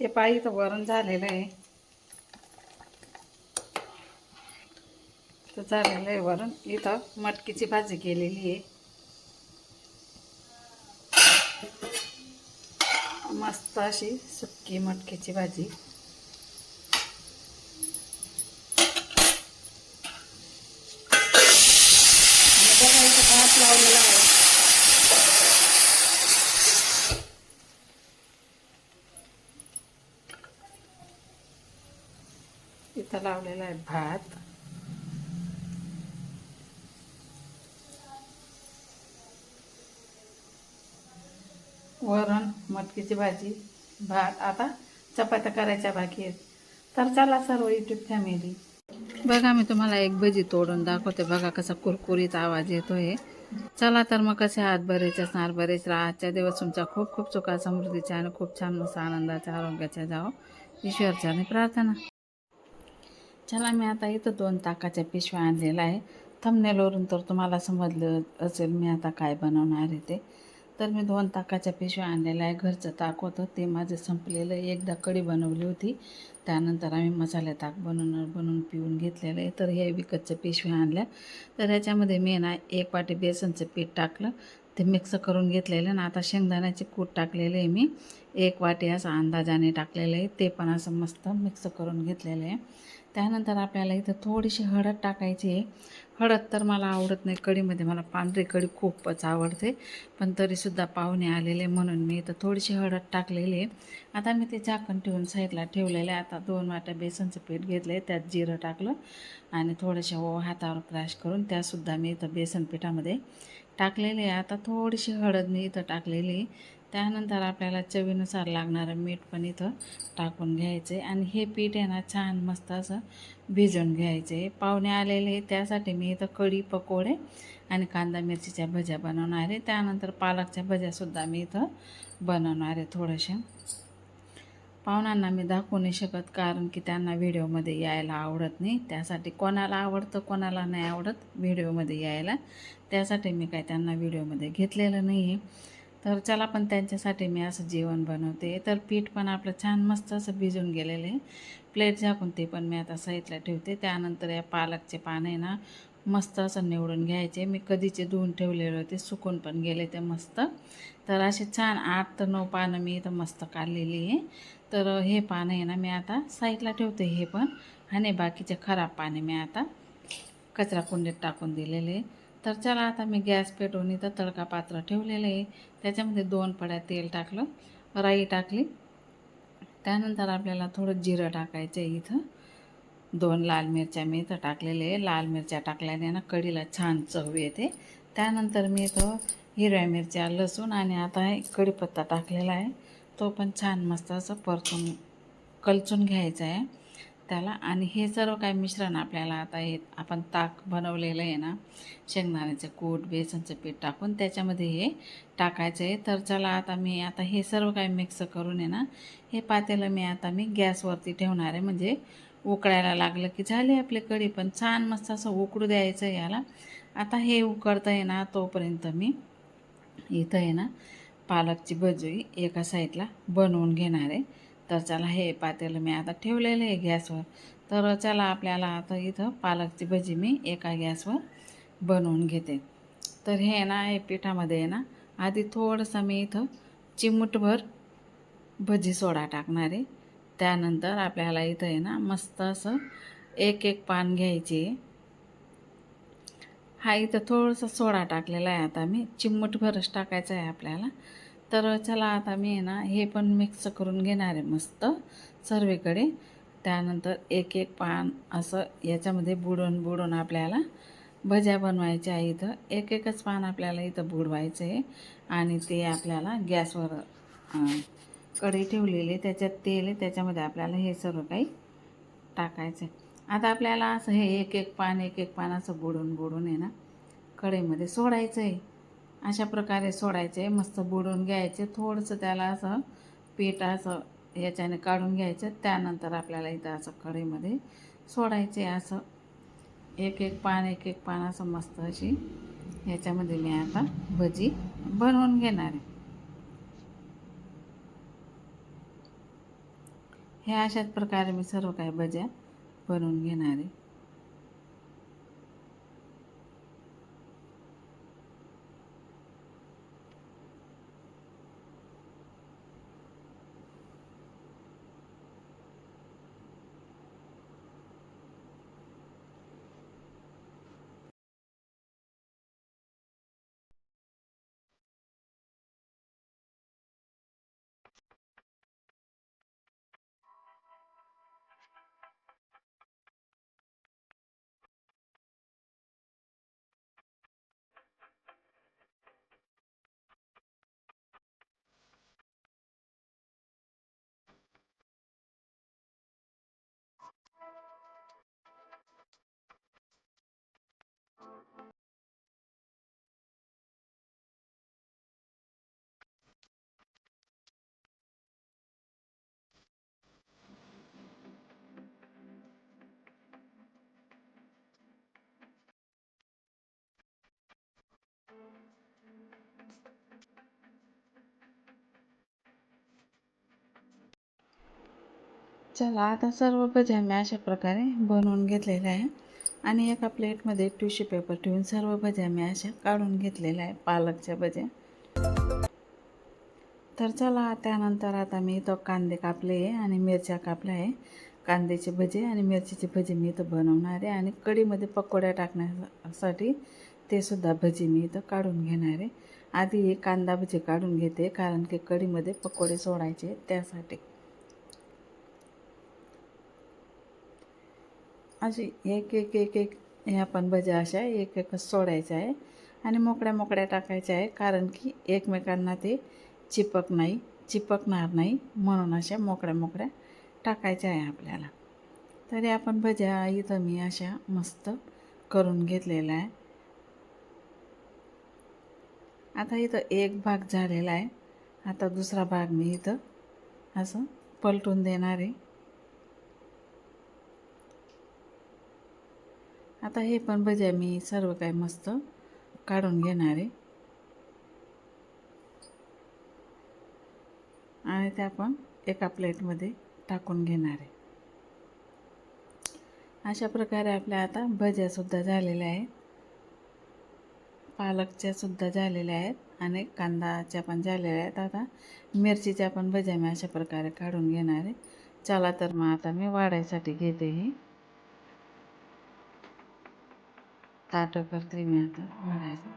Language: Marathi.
हे पायी तर वरण झालेलं आहे. तर झालेलं आहे वरण. इथं मटकीची भाजी केलेली आहे. मस्त अशी सुक्की मटकीची भाजी. बघा इथं भात लावलेला आहे इथं लावलेला आहे भात. वरण मटकीची भाजी भात. आता चपात्या करायच्या बाकी आहेत. तर चला सर्व युट्यूब फॅमिली बघा मी तुम्हाला एक भजी तोडून दाखवते. बघा कसा कुरकुरीत आवाज येतोय. चला तर मग कसे हात बरेच असणार बरेच राहा आजच्या दिवस तुमचा खूप खूप सुखा समृद्धीच्या आणि खूप छान मस्त आनंदाच्या आरोग्याच्या जावं. ईश्वरच्या प्रार्थना. चला मी आता इथं दोन ताकाच्या पिशव्या आणलेल्या आहे. थंबनेलवरून तर तुम्हाला समजलं असेल मी आता काय बनवणार आहे ते. तर मी दोन ताकाच्या पिशव्या आणलेल्या आहे. घरचं ताक होतं ते माझं संपलेलं. एकदा कढी बनवली होती त्यानंतर आम्ही मसाले ताक बनवून बनवून पिऊन घेतलेलं आहे. तर हे विकतच्या पिशव्या आणल्या. तर ह्याच्यामध्ये मी ना एक वाटी बेसनचं पीठ टाकलं. ते मिक्स करून घेतलेलं ना आता शेंगदाण्याचे कूट टाकलेले आहे मी. एक वाटी असं अंदाजाने टाकलेलं आहे. ते पण असं मस्त मिक्स करून घेतलेलं आहे. त्यानंतर आपल्याला इथं थोडीशी हळद टाकायची आहे. हळद तर मला आवडत नाही. कढीमध्ये मला पांढरी कढी खूपच आवडते. पण तरीसुद्धा पाहुणे आलेले म्हणून मी इथं थोडीशी हळद टाकलेली आहे. आता मी ते झाकण ठेवून साईडला ठेवलेलं आहे. आता दोन वाट्या बेसनचं पीठ घेतलं आहे त्यात जिरं टाकलं. आणि थोडंशा ओ हातावर क्रॅश करून त्यासुद्धा मी इथं बेसन पिठामध्ये टाकलेले आहे. आता थोडीशी हळद मी इथं टाकलेली. त्यानंतर आपल्याला चवीनुसार लागणारं मीठ पण इथं टाकून घ्यायचं. आहे आणि हे पीठ आहे ना छान मस्त असं भिजवून घ्यायचे. आहे पाहुणे आलेले त्यासाठी मी इथं कढी पकोडे आणि कांदा मिरचीच्या भज्या बनवणार आहे. त्यानंतर पालकच्या भज्यासुद्धा मी इथं बनवणार आहे थोड्याशा. पाहुण्यांना मी दाखवू नाही शकत कारण की त्यांना व्हिडिओमध्ये यायला आवडत नाही. त्यासाठी कोणाला आवडतं कोणाला नाही आवडत व्हिडिओमध्ये यायला. त्यासाठी मी काय त्यांना व्हिडिओमध्ये घेतलेलं नाही आहे तर चला पण त्यांच्यासाठी मी असं जेवण बनवते. तर पीठ पण आपलं छान मस्त असं भिजून गेलेलं आहे. प्लेट झाकून ते पण मी आता साईडला ठेवते. त्यानंतर या पालकचे पान आहे ना मस्त असं निवडून घ्यायचे. मी कधीचे धुवून ठेवलेले होते सुकून पण गेले ते मस्त. तर असे छान आठ तर नऊ पानं मी इथं मस्त काढलेली आहे. तर हे पानं आहे ना मी आता साईडला ठेवते हे पण. आणि बाकीचे खराब पाने मी आता कचरा कुंडीत टाकून दिलेले. तर चला आता मी गॅस पेटवून इथं तडका पात्र ठेवलेलं आहे. त्याच्यामध्ये दोन पड्या तेल टाकलं राई टाकली. त्यानंतर आपल्याला थोडं जिरं टाकायचं आहे इथं. दोन लाल मिरच्या मी इथं टाकलेले आहे. लाल मिरच्या टाकल्याने ना कढीला छान चव येते. त्यानंतर मी इथं हिरव्या मिरच्या लसूण आणि आता हे कढीपत्ता टाकलेला आहे. तो पण छान मस्त असं परतून कलचून घ्यायचा आहे. त्याला आणि हे सर्व काय मिश्रण आपल्याला आता हे आपण ताक बनवलेलं आहे ना शेंगदाण्याचं कूट बेसनचं पीठ टाकून त्याच्यामध्ये हे टाकायचं आहे. तर चला आता मी आता हे सर्व काय मिक्स करून आहे ना हे पातेलं मी आता मी गॅसवरती ठेवणार आहे. म्हणजे उकळायला लागलं की झाले आपले कढी पण छान मस्त असं उकडू द्यायचं याला. आता हे उकडतं आहे ना तोपर्यंत मी इथं आहे ना पालकची भजी एका साईडला बनवून घेणार आहे. तर चला हे पातेलं मी आता ठेवलेलं आहे गॅसवर. तर चला आपल्याला आता इथं पालकची भजी मी एका गॅसवर बनवून घेते. तर हे ना हे पिठामध्ये आहे ना आधी थोडंसं मी इथं चिमूटभर भजी सोडा टाकणार आहे. त्यानंतर आपल्याला इथं आहे ना मस्त असं एक एक पान घ्यायचे हा इथं थोडंसं सोडा टाकलेला आहे आता मी. चिमूटभरच टाकायचं आहे आपल्याला. तर चला आता मी आहे ना हे पण मिक्स करून घेणार आहे मस्त सर्वेकडे. त्यानंतर एक एक पान असं याच्यामध्ये बुडून बुडून आपल्याला भज्या बनवायच्या आहे इथं. एक एकच पान आपल्याला इथं बुडवायचं आहे आणि ते आपल्याला गॅसवर कढी कढई ठेवलेली त्याच्यात तेल आहे. त्याच्यामध्ये आपल्याला हे सर्व काही टाकायचं आहे. आता आपल्याला असं हे एक एक पान एक एक पान असं बुडून बुडून आहे ना कढईमध्ये सोडायचं आहे. अशा प्रकारे सोडायचे मस्त बुडून घ्यायचे. थोडंसं त्याला असं पीठ असं याच्याने काढून घ्यायचं. त्यानंतर आपल्याला इथं असं कढईमध्ये सोडायचे असं. एक एक पान एक एक पान असं मस्त अशी ह्याच्यामध्ये मी आता भजी बनवून घेणार आहे. ह्या अशाच प्रकारे मी सर्व काही भज्या बनवून घेणार आहे. चला आता सर्व भज्या मी अशा प्रकारे बनवून घेतलेल्या आहे. आणि एका प्लेटमध्ये टिश्यू पेपर ठेवून सर्व भज्या मी अशा काढून घेतलेल्या आहे पालकच्या भज्या. तर चला त्यानंतर आता मी इथं कांदे कापले आहे आणि मिरच्या कापल्या आहे. कांद्याचे भजे आणि मिरचीचे भजे मी इथं बनवणार आहे. आणि कढीमध्ये पकोड्या टाकण्यासाठी ते सुद्धा भजी मी इथं काढून घेणार आहे. आधी कांदा भजी काढून घेते कारण की कढीमध्ये पकोडे सोडायचे त्यासाठी. अशी एक एक एक एक ह्या पण भज्या अशा एक एकच सोडायच्या आहे आणि मोकळ्या मोकळ्या टाकायच्या आहे कारण की एकमेकांना ते चिपक नाही चिपकणार नाही म्हणून अशा मोकळ्या मोकळ्या टाकायच्या आहे आपल्याला. तरी आपण भज्या इथं मी अशा मस्त करून घेतलेल्या आहे. आता इथं एक भाग झालेला आहे. आता दुसरा भाग मी इथं असं पलटून देणार आहे. आता हे पण भज्या मी सर्व काही मस्त काढून घेणार आहे. आणि त्या पण एका प्लेटमध्ये टाकून घेणार आहे. अशा प्रकारे आपल्या आता भज्यासुद्धा झालेल्या आहेत. पालकच्या सुद्धा झालेल्या आहेत आणि कांदाच्या पण झालेल्या आहेत. आता मिरचीच्या पण भज्या मी अशा प्रकारे काढून घेणार आहे. चला तर मग आता मी वाढायसाठी घेते हे. ताटं करते मी आता वाढायचं